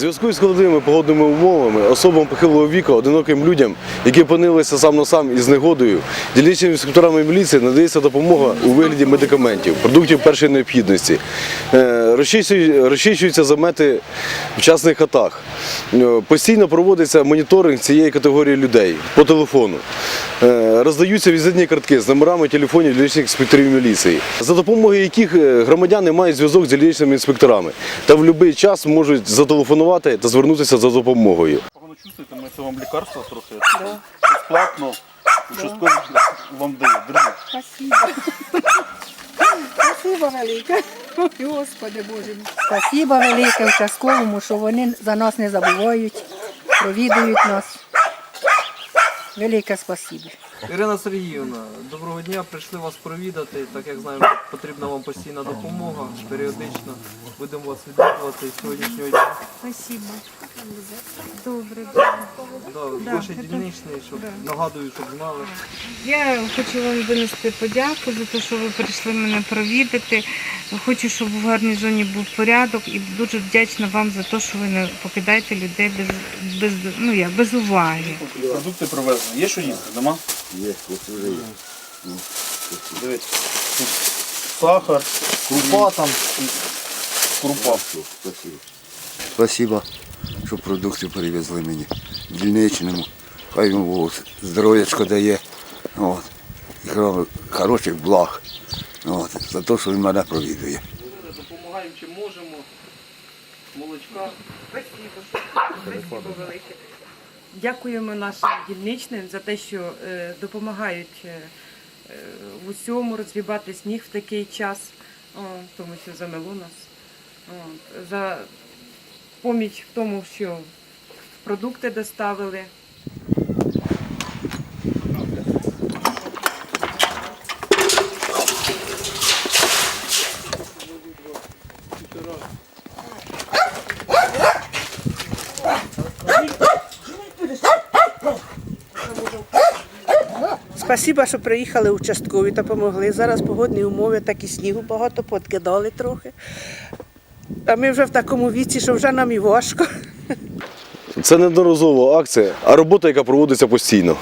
зв'язку з складними погодними умовами, особам похилого віку, одиноким людям, які опинилися сам на сам із негодою, дільничними інспекторами міліції надається допомога у вигляді медикаментів, продуктів першої необхідності. Е, Розчищуються замети в частних хатах. Е, Постійно проводиться моніторинг цієї категорії людей по телефону. Роздаються візитні картки з номерами телефонів дільничних інспекторів міліції, за допомогою яких е, громадяни мають зв'язок з дільничними інспекторами та в будь-який час можуть зателефонувати та звернутися за допомогою. Погано чувствуєте, ми це вам лікарство трохи безплатно. Участково вам дає. Спасибо. Спасибо велике. Ой, Господи Боже. Спасибо велике участковому, що вони за нас не забувають, провідують нас. Велике спасибо. Ірина Сергіївна, доброго дня. Прийшли вас провідати. Так як знаємо, потрібна вам постійна допомога. Періодично будемо вас відвідувати з сьогоднішнього дня. Спасибо. Добре. Да, Ваше дільничний, щоб нагадую, щоб знали. Я хочу вам винести подяку за те, що ви прийшли мене провідати. Хочу, щоб в гарнізоні був порядок і дуже вдячна вам за те, що ви не покидаєте людей без, без, ну, як, без уваги. Продукти привезли. Є що їсти? Нема? Є, вже є. Дивіться. Сахар, крупа там. і Крупа. Спасибо, що продукти привезли мені. Дільничному. Хай йому здоров'ячко дає. От. І хороших благ. От. За те, що він мене провідує. Допомагаємо чим можемо. Молочка. Спасибо велике. Дякуємо нашим дільничним за те, що е, допомагають е, е, в усьому розгрібати сніг в такий час, о, тому що замело нас. За поміч в тому, що продукти доставили. Спасибо, що приїхали участкові та допомогли. Зараз погодні умови, так і снігу багато, подкидали трохи. А ми вже в такому віці, що вже нам і важко. Це неодноразова акція, а робота, яка проводиться постійно.